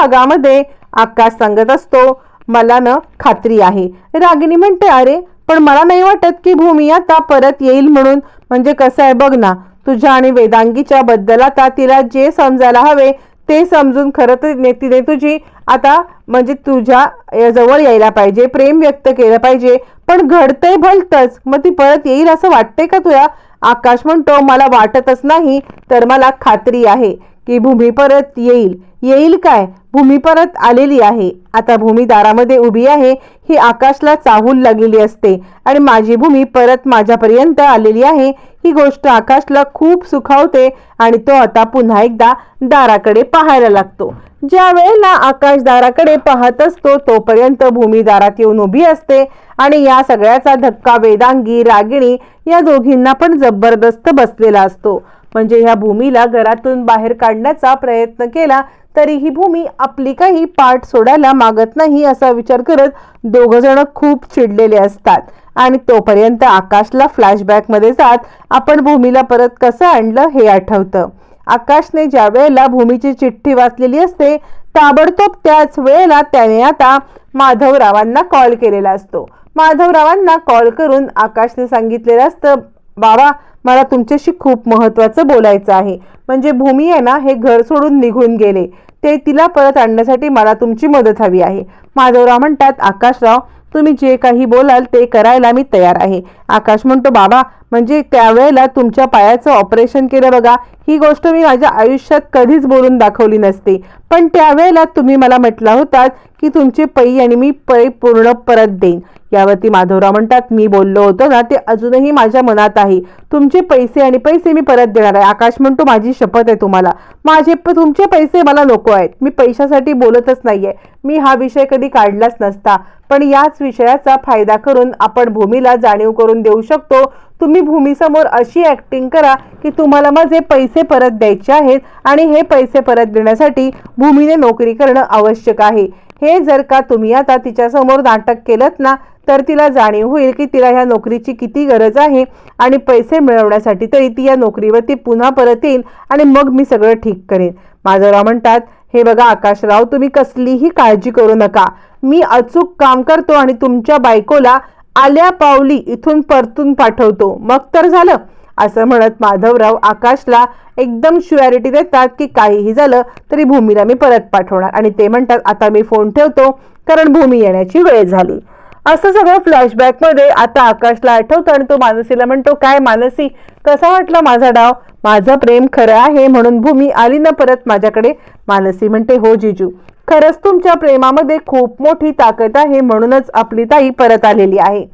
भागामध्ये आकाश सांगत असतो मला न खात्री आहे. रागिणी म्हणते अरे पण मला नाही वाटत की भूमी आता परत येईल म्हणून. म्हणजे कसं आहे बघ ना तुझ्या आणि वेदांगीच्या बद्दल आता तिला जे समजायला हवे ते समजून खरं तर तिने तुझी आता म्हणजे तुझ्या जवळ यायला पाहिजे प्रेम व्यक्त केलं पाहिजे. पण घडतंय भलतच मग ती परत येईल असं वाटतंय का तुला? आकाश म्हणतो मला वाटतच नाही तर मला खात्री आहे की भूमी परत येईल. येईल काय? भूमी परत आलेली आहे. आता भूमी दारामध्ये उभी आहे. ही आकाशला चाहूल लागलेली असते. आणि माझी भूमी परत माझ्यापर्यंत आलेली आहे. ही गोष्ट आकाशला खूप सुखावते आणि तो आता पुन्हा एकदा दाराकडे पाहायला लागतो. ज्या वेळेला आकाश दाराकडे पाहत असतो तोपर्यंत भूमी दारात येऊन उभी असते. आणि या सगळ्याचा धक्का वेदांगी रागिणी या दोघींना पण जबरदस्त बसलेला असतो. म्हणजे ह्या भूमीला घरातून बाहेर काढण्याचा प्रयत्न केला तरी ही भूमी आपली काही पाठ सोडायला मागत नाही असा विचार करत दोघ जण खूप चिडलेले असतात. आणि तोपर्यंत आकाशला फ्लॅशबॅकमध्ये जात आपण भूमीला परत कसं आणलं हे आठवतं. आकाशने ज्या वेळेला भूमीची चिठ्ठी वाचलेली असते ताबडतोब त्याच वेळेला त्याने आता माधवरावांना कॉल केलेला असतो. माधवरावांना कॉल करून आकाशने सांगितलेलं असतं बाबा मला तुमच्याशी खूप महत्वाचं बोलायचं आहे. म्हणजे भूमी आहे ना हे घर सोडून निघून गेले. ते तिला परत आणण्यासाठी मला तुमची मदत हवी आहे. माधवराव म्हणतात आकाशराव तुम्ही जे काही बोलाल ते करायला मी तयार आहे. आकाश म्हणतो बाबा म्हणजे त्यावेळेला तुमच्या पायाचं ऑपरेशन केलं बघा. ही गोष्ट मी माझ्या आयुष्यात कधीच बोलून दाखवली नसते. पण त्यावेळेला तुम्ही मला म्हटला होतात की तुमचे पै आणि मी पै पूर्ण परत देईन. यावरती माधवराव म्हणतात मी बोललो होतो ना ते अजूनही माझ्या मनात आहे. तुमचे पैसे आणि पैसे मी परत देणार आहे. आकाश म्हणतो माझी शपथ आहे तुम्हाला. माझे प- तुमचे पैसे मला नको आहेत. मी पैशासाठी बोलतच नाहीये. मी हा विषय कधी काढलाच नसता. पण याच विषयाचा फायदा करून आपण भूमीला जाणीव करून देऊ शकतो. तुम्ही भूमीसमोर अशी ॲक्टिंग करा की तुम्हाला माझे पैसे परत द्यायचे आहेत आणि हे पैसे परत देण्यासाठी भूमीने नोकरी करणं आवश्यक आहे. हे जर का तुम्ही आता तिच्यासमोर नाटक केलं ना तर तिला जाणीव होईल की तिला ह्या नोकरीची किती गरज आहे आणि पैसे मिळवण्यासाठी तरी ती या नोकरीवरती पुन्हा परत येईल आणि मग मी सगळं ठीक करेन. माधवराव म्हणतात हे बघा आकाशराव तुम्ही कसलीही काळजी करू नका. मी अचूक काम करतो आणि तुमच्या बायकोला आल्या पावली इथून परतून पाठवतो. मग तर झालं. असं म्हणत माधवराव आकाशला एकदम शुअरिटी देतात की काहीही झालं तरी भूमीला मी परत पाठवणार. आणि ते म्हणतात आता मी फोन ठेवतो कारण भूमी येण्याची वेळ झाली. असं सगळं फ्लॅशबॅकमध्ये आता आकाशला आठवतं आणि तो मानसीला म्हणतो काय मानसी कसा वाटला माझा डाव? माझं प्रेम खरं आहे म्हणून भूमी आली ना परत माझ्याकडे? मानसी म्हणते हो जिजू खरंच तुमच्या प्रेमामध्ये खूप मोठी ताकद आहे म्हणूनच आपली ताई परत आलेली आहे.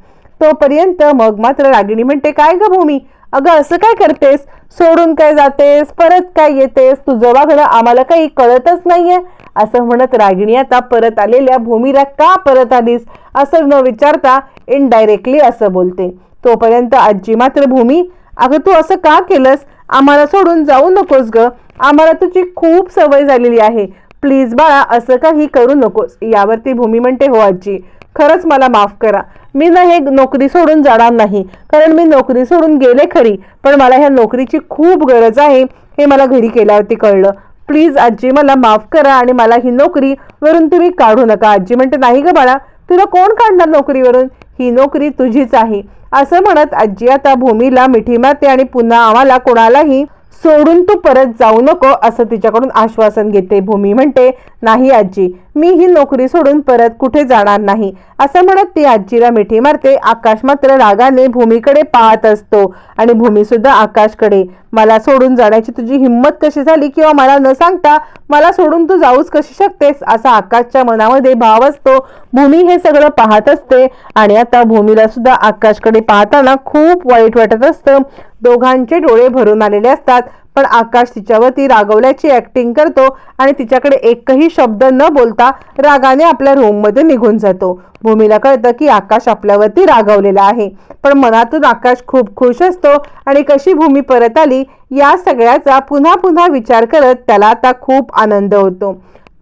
तोपर्यंत मग मात्र रागिणी म्हणते काय ग भूमी अगं असं काय करतेस? सोडून काय जातेस? परत काय येतेस? तुझं वागणं आम्हाला काही कळतच नाहीये. असं म्हणत रागिणी आता परत आलेल्या भूमीला का परत आलीस? असं न विचारता इनडायरेक्टली असं बोलते. तोपर्यंत आजी मात्र भूमी अगं तू असं का केलंस? आम्हाला सोडून जाऊ नकोस ग. आम्हाला तुझी खूप सवय झालेली आहे. प्लीज बाळा असं काही करू नकोस. यावरती भूमी म्हणते हो आजी खरंच मला माफ करा. मी ना हे नोकरी सोडून जाणार नाही. कारण मी नोकरी सोडून गेले खरी. पण मला ह्या नोकरीची खूप गरज आहे. हे मला घरी केल्यावरती कळलं. प्लीज आजी मला माफ करा आणि मला ही नोकरी वरून तुम्ही काढू नका. आजी म्हणते नाही ग बाळा तुला कोण काढणार नोकरीवरून? ही नोकरी तुझीच आहे. असं म्हणत आजी आता भूमीला मिठी मारते आणि पुन्हा आम्हाला कोणालाही सोडून तू परत जाऊ नको असं तिच्याकडून आश्वासन घेते. भूमी म्हणते नाही आजी मी ही नोकरी सोडून परत कुठे जाणार नाही. असं म्हणत ती आजीला मिठी मारते. आकाश मात्र रागाने भूमीकडे पाहत असतो. आणि भूमी सुद्धा आकाशकडे. मला सोडून जाण्याची तुझी हिंमत कशी झाली किंवा मला न सांगता मला सोडून तू जाऊच कशी शकतेस? असा आकाशच्या मनामध्ये भाव असतो. भूमी हे सगळं पाहत असते. आणि आता भूमीला सुद्धा आकाशकडे पाहताना खूप वाईट वाटत असतं. दोघांचे डोळे भरून आलेले असतात. पण आकाश तिच्यावरती रागवल्याची ऍक्टिंग करतो आणि तिच्याकडे एकही शब्द न बोलता रागाने आपल्या रूममध्ये निघून जातो. भूमीला कळतं की आकाश आपल्यावरती रागवलेला आहे. पण मनातून आकाश खूप खुश असतो आणि कशी भूमी परत आली या सगळ्याचा पुन्हा पुन्हा विचार करत त्याला आता खूप आनंद होतो.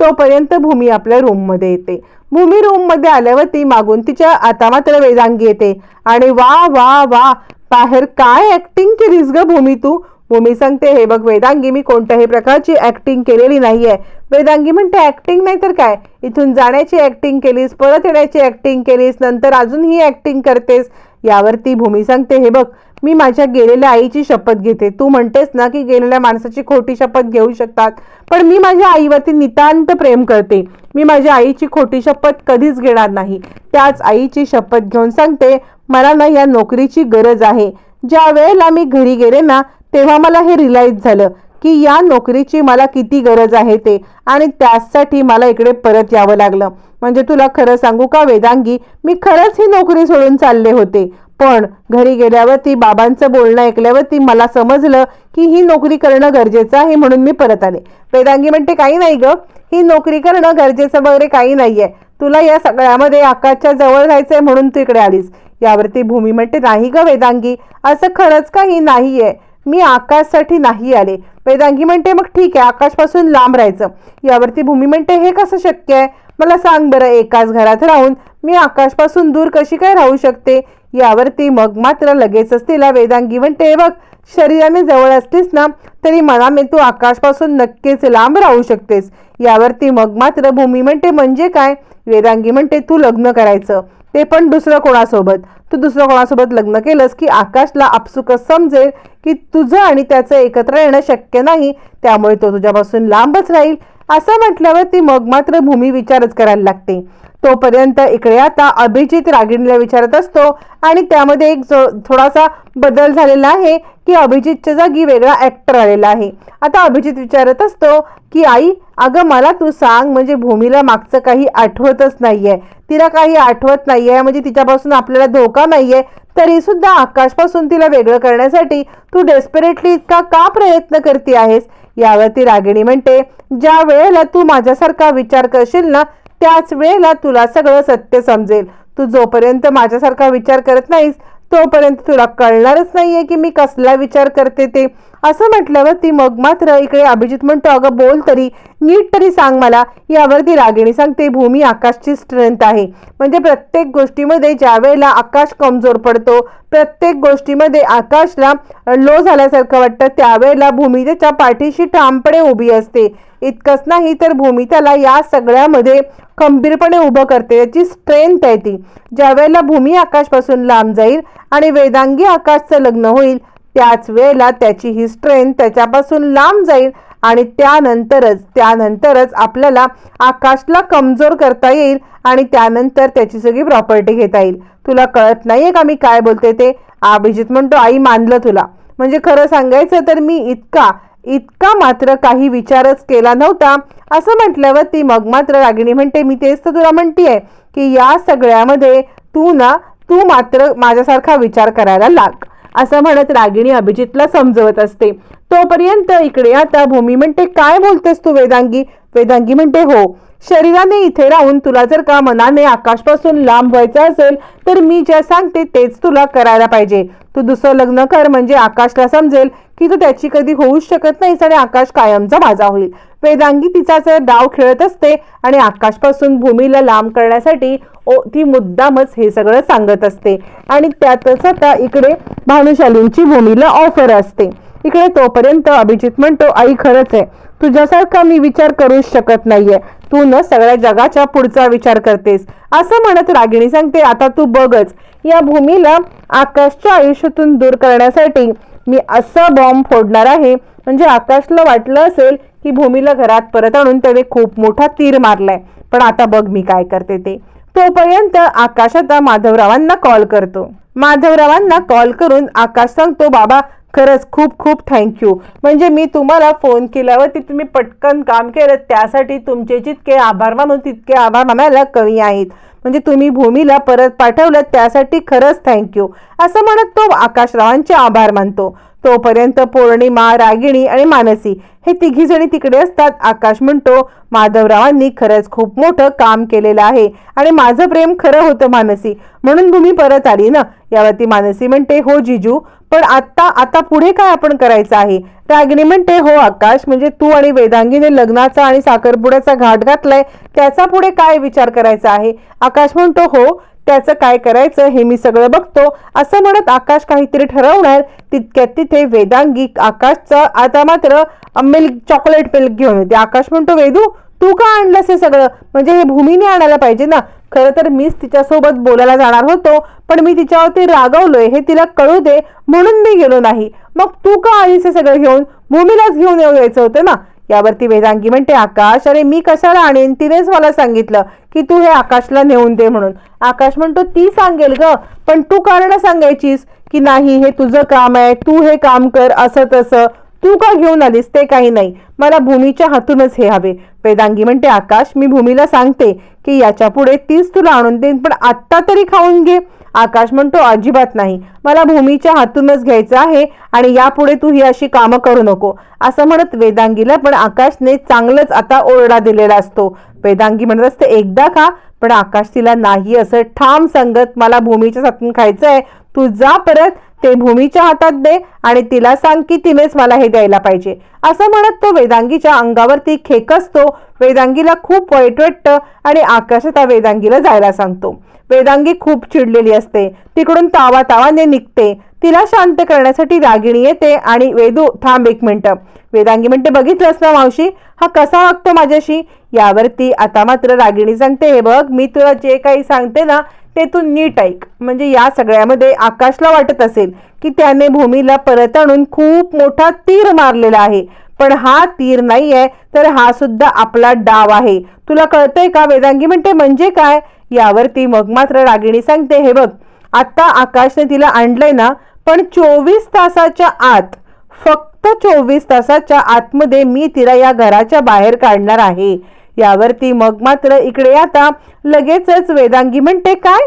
तोपर्यंत भूमी आपल्या रूममध्ये येते. भूमी रूममध्ये आल्यावरती मागून तिच्या आता मात्र वेदांगी येते. आणि वा वा वा बाहेर काय ऍक्टिंग केलीस ग भूमी तू? भूमी सांगते हे बघ वेदांगी मी कोणत्याही प्रकारची ऍक्टिंग केलेली नाहीये. वेदांगी म्हणते ऍक्टिंग नाही तर काय? इथून जाण्याची ऍक्टिंग केलीस परत येण्याची ऍक्टिंग केलीस नंतर अजून ही ऍक्टिंग करतेस. यावरती भूमी सांगते हे बघ मी माझ्या गेलेल्या आईची शपथ घेते. तू म्हणतेस ना की गेलेल्या माणसाची खोटी शपथ घेऊ शकतात पण मी माझ्या आईवरती नितांत प्रेम करते. मी माझ्या आईची खोटी शपथ कधीच घेणार नाही. त्याच आईची शपथ घेऊन सांगते मला ना या नोकरीची गरज आहे. ज्या वेळेला मी घरी गेले ना तेव्हा मला हे रिलाईज झालं की या नोकरीची मला किती गरज आहे ते. आणि त्यासाठी मला इकडे परत यावं लागलं. म्हणजे तुला खरं सांगू का वेदांगी? मी खरंच ही नोकरी सोडून चालले होते. पण घरी गेल्यावरती बाबांचं बोलणं ऐकल्यावरती मला समजलं की ही नोकरी करणं गरजेचं आहे म्हणून मी परत आले. वेदांगी म्हणते काही नाही ग. ही नोकरी करणं गरजेचं वगैरे काही नाही आहे तुला या सगळ्यामध्ये आकाशच्या जवळ जायचंय म्हणून तू इकडे आलीस. यावरती भूमी म्हणते नाही ग वेदांगी. असं खरंच काही आहे मी आकाशसाठी नाही आले. वेदांगी म्हणते मग ठीक आहे आकाशपासून लांब राहायचं. यावरती भूमी म्हणते हे कसं शक्य आहे? मला सांग बरं एकाच घरात राहून मी आकाशपासून दूर कशी काय राहू शकते? यावरती मग मात्र लगेचच तिला वेदांगी म्हणते बघ शरीराने जवळ असलीस ना तरी मनाने तू आकाशपासून नक्कीच लांब राहू शकतेस. यावरती मग मात्र भूमी म्हणते म्हणजे काय? वेदांगी म्हणते तू लग्न करायचं. ते पण दुसरं कोणासोबत? तू दुसरं कोणासोबत लग्न केलंस की आकाशला आपसुकच समजेल की तुझं आणि त्याचं एकत्र येणं शक्य नाही त्यामुळे तो तुझ्यापासून लांबच राहील. असं म्हटल्यावर ती मग मात्र भूमी विचारच करायला लागते. तोपर्यंत इकडे आता अभिजित रागिणीला विचारत असतो आणि त्यामध्ये एक जो थोडासा बदल झालेला आहे की अभिजितच्या जागी वेगळा ऍक्टर आलेला आहे. आता अभिजित विचारत असतो की आई अगं मला तू सांग म्हणजे भूमीला मागचं काही आठवतच नाही आहे तिला काही आठवत नाही आहे म्हणजे तिच्यापासून आपल्याला धोका नाही आहे तरीसुद्धा आकाशपासून तिला वेगळं करण्यासाठी तू डेस्परेटली इतका का प्रयत्न करते आहेस? यावरती रागिणी म्हणते ज्या वेळेला तू माझ्यासारखा विचार करशील ना त्याच वेळेला तुला सगळं सत्य समजेल. तू जोपर्यंत माझ्यासारखा विचार करत नाहीस तोपर्यंत तुला कळणारच नाहीये की मी कसला विचार करते ते. असं म्हटल्यावर ती मग मात्र इकडे अभिजित म्हणतो अगं बोल तरी. नीट तरी सांग मला. यावरती रागिणी सांगते भूमी आकाशची स्ट्रेंथ आहे. म्हणजे प्रत्येक गोष्टीमध्ये ज्या वेळेला आकाश कमजोर पडतो प्रत्येक गोष्टीमध्ये आकाशला लो झाल्यासारखं वाटतं त्यावेळेला भूमी त्याच्या पाठीशी ठामपणे उभी असते. इतकंच नाही तर भूमी त्याला या सगळ्यामध्ये खंबीरपणे उभं करते. याची स्ट्रेंथ आहे ती. ज्या वेळेला भूमी आकाशपासून लांब जाईल आणि वेदांगी आकाशचं लग्न होईल त्याच वेळेला त्याची ही स्ट्रेंथ त्याच्यापासून लांब जाईल आणि त्यानंतरच त्यानंतरच आपल्याला आकाशला कमजोर करता येईल आणि त्यानंतर त्याची सगळी प्रॉपर्टी घेता येईल. तुला कळत नाहीये का मी काय बोलते ते? अभिजित म्हणतो आई मानलं तुला. म्हणजे खरं सांगायचं तर मी इतका इतका मात्र काही विचारच केला नव्हता. असं म्हटल्यावर ती मग मात्र रागिणी म्हणते मी तेच तर तुला म्हणतीये की या सगळ्यामध्ये तू ना तू मात्र माझ्यासारखा विचार करायला लाग. असं म्हणत रागिणी अभिजितला समजवत असते. तोपर्यंत इकडे आता भूमी म्हणते काय बोलतेस तू वेदांगी? वेदांगी म्हणते हो शरीराने इथे राहून तुला जर का मनाने आकाशपासून लांब व्हायचं असेल तर मी जे सांगते तेच तुला करायला पाहिजे. तू दुसरं लग्न कर म्हणजे आकाशला समजेल की तू त्याची कधी होऊच शकत नाहीस आणि आकाश कायमचा माझा होईल. वेदांगी तिचा जर डाव खेळत असते आणि आकाशपासून भूमीला लांब करण्यासाठी ओ ती मुद्दामच हे सगळं सांगत असते. आणि त्यातच आता इकडे भानुशालींची भूमीला ऑफर असते. इकडे तोपर्यंत अभिजित म्हणतो आई खरंच आहे. तुझ्यासारखा मी विचार करूच शकत नाहीये. तू न सगळ्या जगाच्या पुढचा विचार करतेस. असं म्हणत रागिणी सांगते आता तू बघच. या भूमीला आकाशच्या आयुष्यातून दूर करण्यासाठी मी असं बॉम्ब फोडणार आहे. म्हणजे आकाशला वाटलं असेल की भूमीला घरात परत आणून त्याने खूप मोठा तीर मारलाय. पण आता बघ मी काय करते ते. तोपर्यंत आकाश आता माधवरावांना कॉल करतो. माधवरावांना कॉल करून आकाश सांगतो बाबा खरंच खूप खूप थँक्यू म्हणजे मी तुम्हाला फोन केल्यावरती तुम्ही पटकन काम केलं त्यासाठी तुमचे जितके आभार मानून तितके आभार मानायला कमी आहेत. म्हणजे तुम्ही भूमीला परत पाठवलं त्यासाठी खरंच थँक्यू असं म्हणत तो आकाशरावांचे आभार मानतो. तोपर्यंत पौर्णिमा रागिणी आणि मानसी हे तिघी जणी तिकडे असतात. आकाश म्हणतो माधवरावांनी खरंच खूप मोठं काम केलेलं आहे आणि माझं प्रेम खरं होतं मानसी. म्हणून भूमी परत आली ना. यावरती मानसी म्हणते हो जिजू पण आता आता पुढे काय आपण करायचं आहे? रागिणी म्हणते हो आकाश म्हणजे तू आणि वेदांगीने लग्नाचा आणि साखरपुड्याचा घाट घातलाय त्याचा पुढे काय विचार करायचा आहे? आकाश म्हणतो हो त्याचं काय करायचं हे मी सगळं बघतो. असं म्हणत आकाश काहीतरी ठरवणार. तितक्यात तिथे वेदांगी आकाशचं आता मात्र मिल्क चॉकलेट मिल्क घेऊन येते. आकाश म्हणतो वेदू तू का आणलंस हे सगळं? म्हणजे हे भूमीने आणायला पाहिजे ना. खरं तर मीच तिच्यासोबत बोलायला जाणार होतो पण मी तिच्यावरती रागवलोय हे तिला कळू दे म्हणून मी गेलो नाही. मग तू का आलीस हे सगळं घेऊन? भूमीलाच घेऊन येऊ यायचं होतं ना. यावरती वेदांगी म्हणते आकाश अरे मी कशाला आणेन? तिनेच मला सांगितलं की तू हे आकाशला नेऊन दे म्हणून. आकाश म्हणतो ती सांगेल ग पण तू कारण सांगायचीस की नाही हे तुझं काम आहे तू हे काम कर असं तसं. तू का घेऊन आलीस? ते काही नाही. मला भूमीच्या हातूनच हे हवे. वेदांगी म्हणते आकाश मी भूमीला सांगते की याच्यापुढे तीच तुला आणून देईन पण आत्ता तरी खाऊन घे. आकाश म्हणतो अजिबात नाही. मला भूमीच्या हातूनच घ्यायचं आहे आणि यापुढे तू ही अशी कामं करू नको. असं म्हणत वेदांगीला पण आकाशने चांगलंच आता ओरडा दिलेला असतो. वेदांगी म्हणत असते एकदा का पण आकाश तिला नाही असं ठाम सांगत मला भूमीच्या हातून खायचं आहे तू जा परत ते भूमीच्या हातात दे आणि तिला सांग की तिनेच मला हे द्यायला पाहिजे. असं म्हणत तो वेदांगीच्या अंगावरती खेकसतो वेदांगीला खूप वाईट वाटतं आणि आकाश आता वेदांगीला जायला सांगतो. वेदांगी खूप चिडलेली असते तिकडून तावा तावाने निघते. तिला शांत करण्यासाठी रागिणी येते आणि वेदू थांब एक मिनटं. वेदांगी म्हणते बघितलंस ना मावशी? हा कसा वागतो माझ्याशी? यावरती आता मात्र रागिणी सांगते हे बघ मी तुला जे काही सांगते ना ते तू नीट ऐक. म्हणजे या सगळ्यामध्ये आकाशला वाटत असेल की त्याने भूमीला परत आणून खूप मोठा तीर मारलेला आहे. पण हा तीर नाहीये तर हा सुद्धा आपला डाव आहे. तुला कळतंय का वेदांगी म्हणते म्हणजे काय? यावरती मग मात्र रागिणी सांगते हे बघ आता आकाशने तिला आणलंय ना पण चोवीस तासाच्या आत फक्त चोवीस तासाच्या आतमध्ये मी तिला या घराच्या बाहेर काढणार आहे. यावरती मग मात्र इकडे आता लगेचच वेदांगी म्हणते काय?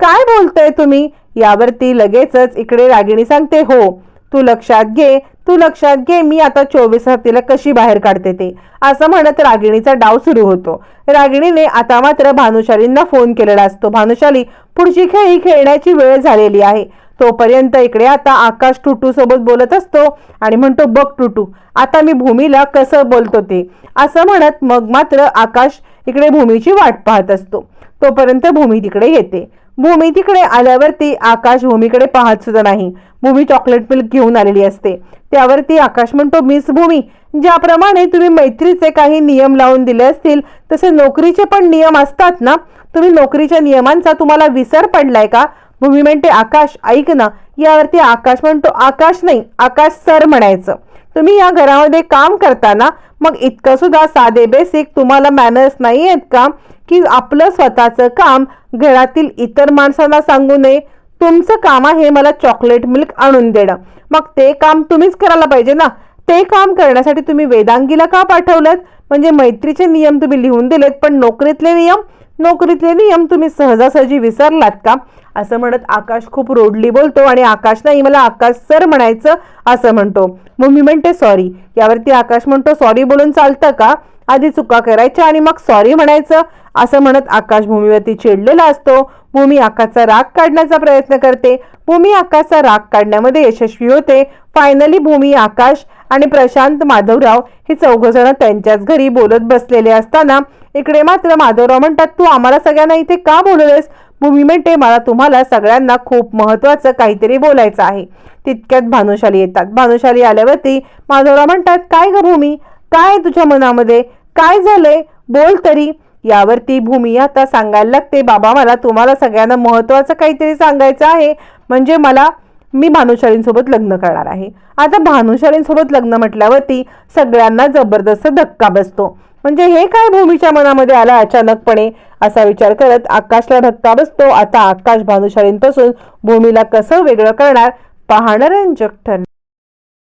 काय बोलताय तुम्ही? यावरती लगेचच इकडे रागिणी सांगते हो तू लक्षात घे तू लक्षात घे मी आता चोवीस हातीला कशी बाहेर काढते ते. असं म्हणत रागिणीचा डाव सुरू होतो. रागिणीने आता मात्र भानुशालींना फोन केलेला असतो. भानुशाली पुढची खेळी खेळण्याची वेळ झालेली आहे. तोपर्यंत इकडे आता आकाश टुटू सोबत बोलत असतो आणि म्हणतो बघ टुटू आता मी भूमीला कसं बोलतो ते. असं म्हणत मग मात्र आकाश इकडे भूमीची वाट पाहत असतो. तोपर्यंत भूमी तिकडे येते. भूमी तिकडे आल्यावरती आकाश भूमीकडे पाहत सुद्धा नाही. भूमी चॉकलेट मिल्क घेऊन आलेली असते. त्यावरती आकाश म्हणतो मिस भूमी ज्याप्रमाणे तुम्ही मैत्रीचे काही नियम लावून दिले असतील तसे नोकरीचे पण नियम असतात ना? तुम्ही नोकरीच्या नियमांचा तुम्हाला विसर पडलाय का? भूमी म्हणते आकाश ऐक ना. यावरती आकाश म्हणतो आकाश नाही आकाश सर म्हणायचं. तुम्ही या घरामध्ये काम करताना मग इतकं सुद्धा साधे बेसिक तुम्हाला मॅनर्स नाही आहेत का? की आपलं स्वतःचं काम घरातील इतर माणसांना सांगू नये. तुमचं काम आहे मला चॉकलेट मिल्क आणून देणं. मग ते काम तुम्हीच करायला पाहिजे ना. ते काम करण्यासाठी तुम्ही वेदांगीला का पाठवलं म्हणजे मैत्रीचे नियम तुम्ही लिहून दिलेत पण नोकरीतले नियम? नोकरीतले नियम तुम्ही सहजासहजी विसरलात का? असं म्हणत आकाश खूप रोडली बोलतो आणि आकाश नाही मला आकाश सर म्हणायचं असं म्हणतो. मग मी म्हणते सॉरी यावरती आकाश म्हणतो सॉरी बोलून चालतं का? आधी चुका करायच्या आणि मग सॉरी म्हणायचं. असं म्हणत आकाश भूमीवरती चिडलेला असतो. भूमी आकाशचा राग काढण्याचा प्रयत्न करते. भूमी आकाशचा राग काढण्यामध्ये यशस्वी होते. फायनली भूमी आकाश आणि प्रशांत माधवराव हे चौघजण त्यांच्याच घरी बोलत बसलेले असताना इकडे मात्र माधवराव म्हणतात तू आम्हाला सगळ्यांना इथे का बोलवलेस भूमी म्हणते मला तुम्हाला सगळ्यांना खूप महत्वाचं काहीतरी बोलायचं आहे. तितक्यात भानुशाली येतात. भानुशाली आल्यावरती माधवराव म्हणतात काय ग भूमी? काय तुझ्या मनामध्ये? काय झालंय? बोल तरी. यावरती भूमी आता सांगायला लागते बाबा मला तुम्हाला सगळ्यांना महत्वाचं काहीतरी सांगायचं आहे. म्हणजे मला मी भानुशालींसोबत लग्न करणार आहे. आता भानुशालींसोबत लग्न म्हटल्यावरती सगळ्यांना जबरदस्त धक्का बसतो. म्हणजे हे काय भूमीच्या मनामध्ये आलं अचानकपणे असा विचार करत आकाशला धक्का बसतो. आता आकाश भानुशालींपासून भूमीला कसं वेगळं करणार? पाहणं रंजक ठरणार